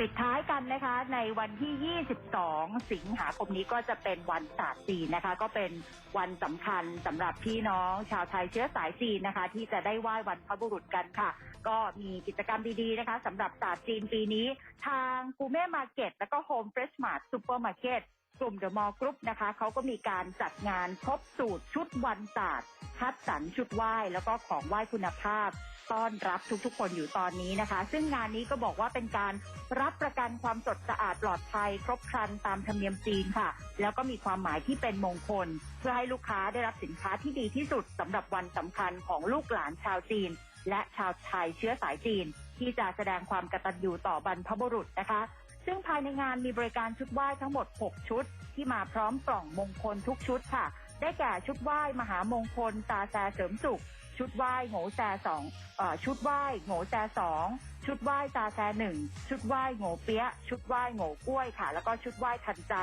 ปิดท้ายกันนะคะ ในวันที่ 22 สิงหาคมนี้ก็จะเป็นวันศาสตร์จีนนะคะ ก็เป็นวันสำคัญสำหรับพี่น้องชาวไทยเชื้อสายจีนนะคะ ที่จะได้ไหว้วันพระบุรุษกันค่ะ ก็มีกิจกรรมดีๆนะคะสำหรับศาสตร์จีนปีนี้ ทางกูเม่มาร์เก็ตและก็โฮมเฟรชมาร์ทซูเปอร์มาร์เก็ต กลุ่มเดอะมอลล์กรุ๊ปนะคะเขาก็มีการจัดงานครบสูตรชุดวันศาสตร์คัดสรรชุดไหว้แล้วก็ของไหว้คุณภาพ ต้อนรับทุกๆ คนอยู่ตอนนี้นะคะ ซึ่งงานนี้ก็บอกว่าเป็นการรับประกันความสดสะอาดปลอดภัย ครบครันตามธรรมเนียมจีนค่ะ แล้วก็มีความหมายที่เป็นมงคล เพื่อให้ลูกค้าได้รับสินค้าที่ดีที่สุดสำหรับวันสำคัญของลูกหลานชาวจีน และชาวไทยเชื้อสายจีนที่จะแสดงความกตัญญูต่อบรรพบุรุษนะคะ ซึ่งภายในงานมีบริการชุดไหว้ทั้งหมด 6 ชุด ที่มาพร้อมกล่องมงคลทุกชุดค่ะ ได้แก่ชุดไหว้มหามงคล ตาแซเสริมสุข ชุดไหว้โงแซสองอชุดไหว้โงแซสองชุดไหว้ตาแซหนึ่งชุดไหว้โงเปียะชุดไหว้โงกล้วยค่ะ แล้วก็ชุดไหว้ทันใจ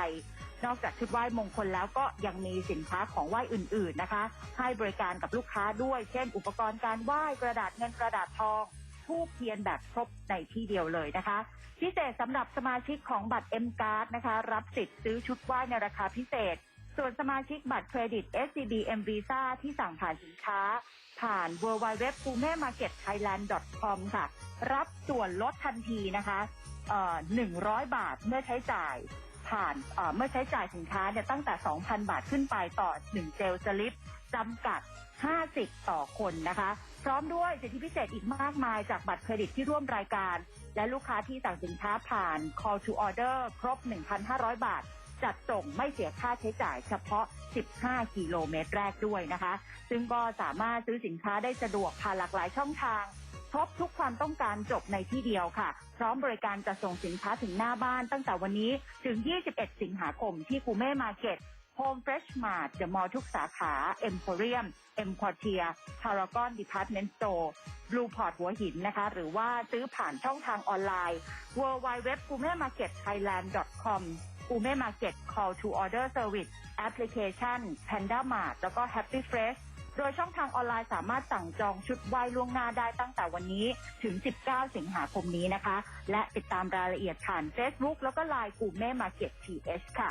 นอกจากชุดไหว้มงคลแล้วก็ยังมีสินค้าของไหว้อื่น ๆนะคะ ให้บริการกับลูกค้าด้วย เช่น อุปกรณ์การไหว้กระดาษเงินกระดาษทอง ทูบเทียนแบบครบในที่เดียวเลยนะคะ พิเศษสำหรับสมาชิกของบัตร M Card นะคะ รับสิทธิ์ซื้อชุดไหว้ในราคาพิเศษ ส่วนสมาชิกบัตรเครดิต SCB M Visa ที่สั่งผ่านสินค้า ผ่าน w w w p u m e m a r k e t t h a i l a n d c o m ค่ะ รับส่วนลดทันทีนะคะเอ่อ100 บาทเมื่อใช้จ่าย ผ่านเมื่อใช้จ่ายสินค้าเนี่ยตั้งแต่ 2,000 บาทขึ้นไปต่อ 1 เจลสลิปจำกัด 50 ต่อคนนะคะ พร้อมด้วยสิทธิพิเศษอีกมากมายจากบัตรเครดิตที่ร่วมรายการ และลูกค้าที่สั่งสินค้าผ่าน call to order ครบ 1,500 บาท จัดส่งไม่เสียค่าใช้จ่ายเฉพาะ 15 กิโลเมตรแรกด้วยนะคะ ซึ่งก็สามารถซื้อสินค้าได้สะดวกผ่านหลากหลายช่องทาง ครบทุกความต้องการจบในที่เดียวค่ะ พร้อมบริการจะส่งสินค้าถึงหน้าบ้านตั้งแต่วันนี้ถึง 21 สิงหาคมที่กูเม่มาเก็ต Home Fresh Mart เดอะมอลทุกสาขา Emporium M Quartier Paragon Department Store Blue Port หัวหินนะคะ หรือว่าซื้อผ่านช่องทางออนไลน์ w w w g u m e m a r k e t t h a i l a n d c o m กูเม่มาเก็ต Call to Order Service แอปพลิเคชัน Panda Mart แล้วก็ Happy Fresh โดยช่องทางออนไลน์สามารถสั่งจองชุดว่ายล่วงหน้าได้ตั้งแต่วันนี้ถึง 19 สิงหาคมนี้นะคะ และติดตามรายละเอียดผ่าน Facebook แล้วก็ไลน์กูเม่มาเก็ตทีเอชค่ะ